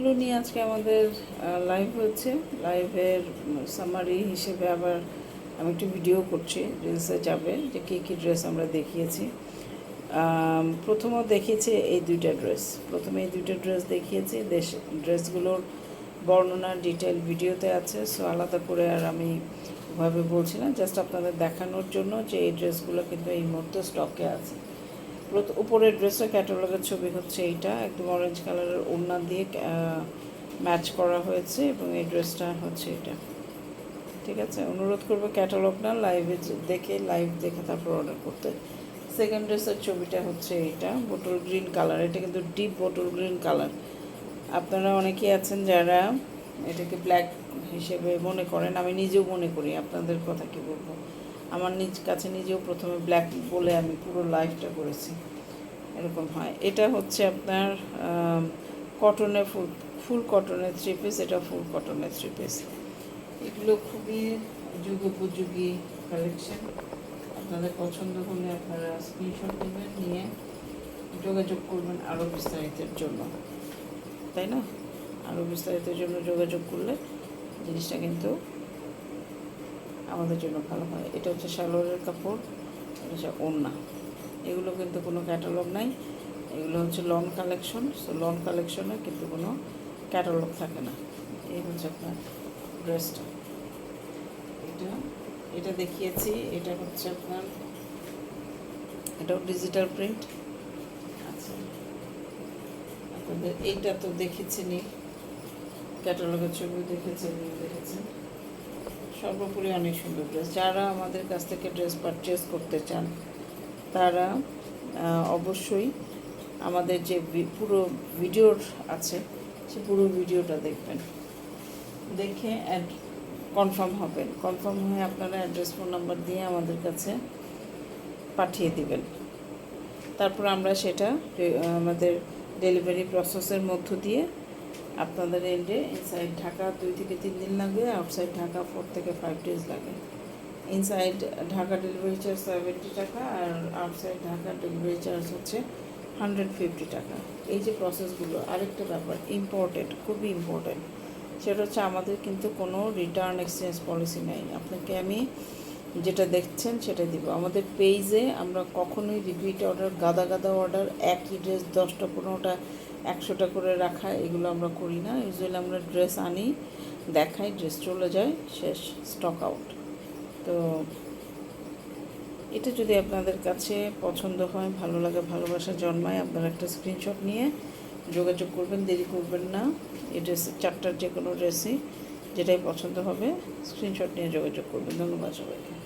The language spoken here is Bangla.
ড্রেসগুলো নিয়ে আজকে আমাদের লাইভ হচ্ছে। লাইভের সামারি হিসেবে আবার আমি একটু ভিডিও করছি রিলসে যাবে যে কী কী ড্রেস আমরা দেখিয়েছি। আম, প্রথমত দেখিয়েছি এই দুইটা ড্রেস প্রথমে এই দুইটা ড্রেস দেখিয়েছি দেশ ড্রেসগুলোর বর্ণনা ডিটেল ভিডিওতে আছে সো আলাদা করে আর আমি ওভাবে বলছি না জাস্ট আপনাদের দেখানোর জন্য যে এই ড্রেসগুলো কিন্তু এই মুহূর্তে স্টকে আছে। উপরের ড্রেসের ক্যাটালগের ছবি হচ্ছে এইটা। একদম অরেঞ্জ কালারের ওড়না দিয়ে ম্যাচ করা হয়েছে এবং এই ড্রেসটা হচ্ছে এটা। ঠিক আছে? অনুরোধ করব ক্যাটালগ না লাইভে দেখে লাইভ দেখে তারপর অর্ডার করতে। সেকেন্ড ড্রেসের ছবিটা হচ্ছে এইটা বোটল গ্রিন কালার এটা কিন্তু ডিপ বোটল গ্রিন কালার আপনারা অনেকেই আছেন যারা এটাকে ব্ল্যাক হিসেবে মনে করেন। আমি নিজেও মনে করি, আপনাদের কথা কি বলব? আমার নিজ কাছে নিজেও প্রথমে ব্ল্যাক বলে আমি পুরো লাইফটা করেছি। এরকম হয়। এটা হচ্ছে আপনার কটনের ফুল ফুল কটনের থ্রি পিস এটা ফুল কটনের থ্রি পিস এগুলো খুবই যুগোপযোগী কালেকশন আপনাদের পছন্দ হলে আপনারা স্ক্রিনশট নেবেন, নিয়ে যোগাযোগ করবেন আরও বিস্তারিতের জন্য। তাই না? আরও বিস্তারিতের জন্য যোগাযোগ করলে জিনিসটা কিন্তু আমাদের জন্য ভালো হয়। এটা হচ্ছে সালোয়ারের কাপড়, এটা হচ্ছে ওড়না। এগুলো কিন্তু কোনো ক্যাটালগ নাই। এগুলো হচ্ছে লন কালেকশন সো লন কালেকশনে কিন্তু কোনো ক্যাটালগ থাকে না। এই হচ্ছে আপনার ড্রেসটা এটা এটা দেখিয়েছি, এটা হচ্ছে আপনার, এটাও ডিজিটাল প্রিন্ট আচ্ছা। আপনাদের এইটা তো দেখেছেনি ক্যাটালগের ছবি দেখেছেন দেখেছেন। সর্বোপরি অনেক সুন্দর ড্রেস যারা আমাদের কাছ থেকে ড্রেস পারচেস করতে চান, তারা অবশ্যই আমাদের যে পুরো ভিডিওর আছে, সে পুরো ভিডিওটা দেখবেন। দেখে কনফার্ম হবেন। কনফার্ম হয়ে আপনারা অ্যাড্রেস ফোন নাম্বার দিয়ে আমাদের কাছে পাঠিয়ে দিবেন। তারপর আমরা সেটা আমাদের ডেলিভারি প্রসেসের মধ্য দিয়ে আপনাদের এন্ডে ইনসাইড ঢাকা দুই থেকে তিন দিন লাগবে আউটসাইড ঢাকা ফোর থেকে ফাইভ ডেজ লাগে। Inside Dhaka delivery charge seventy taka আর আউটসাইড ঢাকা ডেলিভারি চার্জ হচ্ছে হান্ড্রেড ফিফটি টাকা। এই যে প্রসেসগুলো আরেকটা ব্যাপার ইম্পর্টেন্ট খুবই ইম্পর্টেন্ট সেটা হচ্ছে আমাদের কিন্তু কোনো রিটার্ন এক্সচেঞ্জ পলিসি নেই। আপনাকে আমি যেটা দেখছেন সেটা দিব। আমাদের পেজে আমরা কখনোই রিপিট অর্ডার গাদা গাদা অর্ডার একই ড্রেস দশটা পনেরোটা একশোটা করে রাখা, এগুলো আমরা করি না। ইউজুয়ালি আমরা ড্রেস আনি, দেখাই ড্রেস চলে যায়, শেষ স্টক আউট তো এটা যদি আপনাদের কাছে পছন্দ হয়, ভালো লাগে, ভালোবাসা জন্মায়, আপনারা একটা স্ক্রিনশট নিয়ে যোগাযোগ করবেন, দেরি করবেন না। এই ড্রেস চারটার যে কোনো ড্রেসই যেটাই পছন্দ হবে স্ক্রিনশট নিয়ে যোগাযোগ করবেন। ধন্যবাদ সবাইকে।